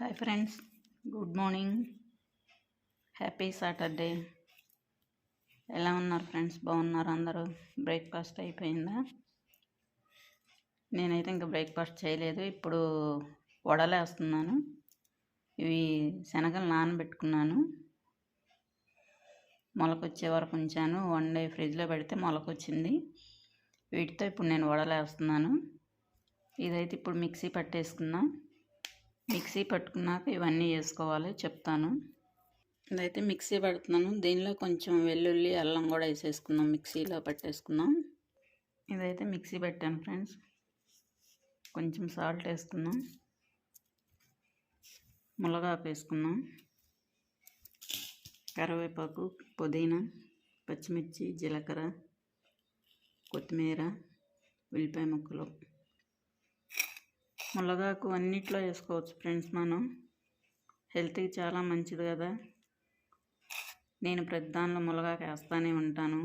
Hi friends good morning happy Saturday ఎలా ఉన్నారు friends బాగున్నారు అందరూ? బ్రేక్ఫాస్ట్ అయిపోయిందా? నేనైతే ఇంకా బ్రేక్ఫాస్ట్ చేయలేదు. ఇప్పుడు వడలేస్తున్నాను. ఇవి శనగలు నానబెట్టుకున్నాను. మొలకొచ్చే వరకు ఉంచాను. వన్ డే ఫ్రిడ్జ్లో పెడితే మొలకొచ్చింది. వీటితో ఇప్పుడు నేను వడలేస్తున్నాను. ఇదైతే ఇప్పుడు మిక్సీ పట్టేసుకుందాం. మిక్సీ పట్టుకున్నాక ఇవన్నీ వేసుకోవాలి చెప్తాను. ఇదైతే మిక్సీ పడుతున్నాను. దీనిలో కొంచెం వెల్లుల్లి అల్లం కూడా వేసేసుకుందాం. మిక్సీలో పట్టేసుకుందాం. ఇదైతే మిక్సీ పెట్టాను ఫ్రెండ్స్. కొంచెం సాల్ట్ వేసుకుందాం. మునగాకు వేసుకుందాం. కరివేపాకు పుదీనా పచ్చిమిర్చి జీలకర్ర కొత్తిమీర ఉల్లిపాయ ముక్కలు. మునగాకు అన్నిట్లో వేసుకోవచ్చు ఫ్రెండ్స్ మనం. హెల్త్కి చాలా మంచిది కదా. నేను ప్రతి దానిలో మునగాకు వేస్తూనే ఉంటాను.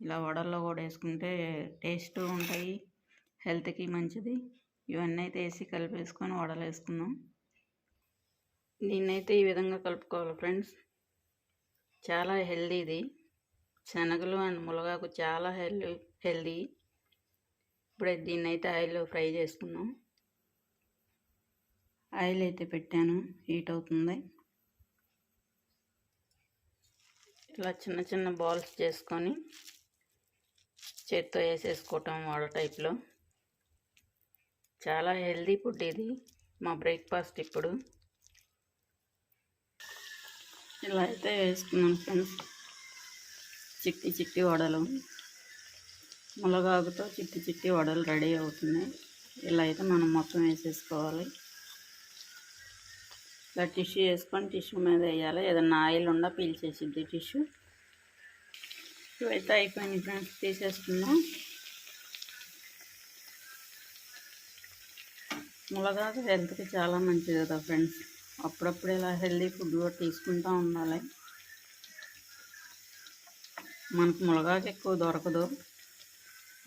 ఇలా వడల్లో కూడా వేసుకుంటే టేస్ట్ ఉంటాయి హెల్త్కి మంచిది. ఇవన్నీ అయితే వేసి కలిపేసుకొని వడలు వేసుకుందాం. దీన్నైతే ఈ విధంగా కలుపుకోవాలి ఫ్రెండ్స్. చాలా హెల్దీది శనగలు అండ్ మునగాకు చాలా హెల్దీ హెల్దీ. ఇప్పుడు దీన్నైతే ఆయిల్లో ఫ్రై చేసుకుందాం. ఆయిల్ అయితే పెట్టాను హీట్ అవుతుంది. ఇలా చిన్న చిన్న బాల్స్ చేసుకొని చేత్తో వేసేసుకోవటం వాడ టైప్లో. చాలా హెల్దీ ఫుడ్ ఇది మా బ్రేక్ఫాస్ట్ ఇప్పుడు. ఇలా అయితే వేసుకున్నాను ఫ్రెండ్స్ చిట్టి చిట్టి వడలు. మునగాకుతో చిట్టి చిట్టి వడలు రెడీ అవుతున్నాయి. ఇలా అయితే మనం మొత్తం వేసేసుకోవాలి. ఇలా టిష్యూ వేసుకొని టిష్యూ మీద వేయాలి. ఏదన్నా ఆయిల్ ఉండా పీల్చేసిద్ది టిష్యూ. ఇవైతే అయిపోయింది ఫ్రెండ్స్ తీసేసుకుందాం. ములగాకు హెల్త్కి చాలా మంచిది కదా ఫ్రెండ్స్. అప్పుడప్పుడు ఇలా హెల్దీ ఫుడ్ కూడా తీసుకుంటూ ఉండాలి. మనకు ములగాకు ఎక్కువ దొరకదు.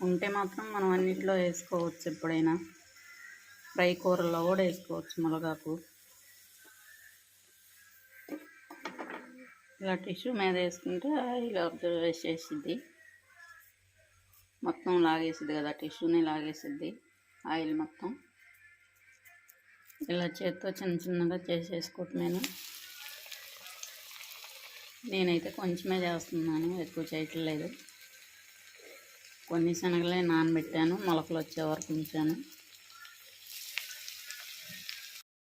ఉంటే మాత్రం మనం అన్నింటిలో వేసుకోవచ్చు ఎప్పుడైనా. ఫ్రై కూరల్లో కూడా వేసుకోవచ్చు ములగాకు. ఇలా టిష్యూ మీద వేసుకుంటే ఆయిల్ అబ్జర్వ్ వేసేసిద్ది మొత్తం లాగేసిద్ది కదా టిష్యూని లాగేసిద్ది ఆయిల్ మొత్తం. ఇలా చేత్తో చిన్న చిన్నగా చేసేసుకుంటున్నాను నేనైతే కొంచెమే చేస్తున్నాను ఎక్కువ చేయట్లేదు. కొన్ని శనగలే నానబెట్టాను మొలకలు వచ్చే వరకు ఉంచాను.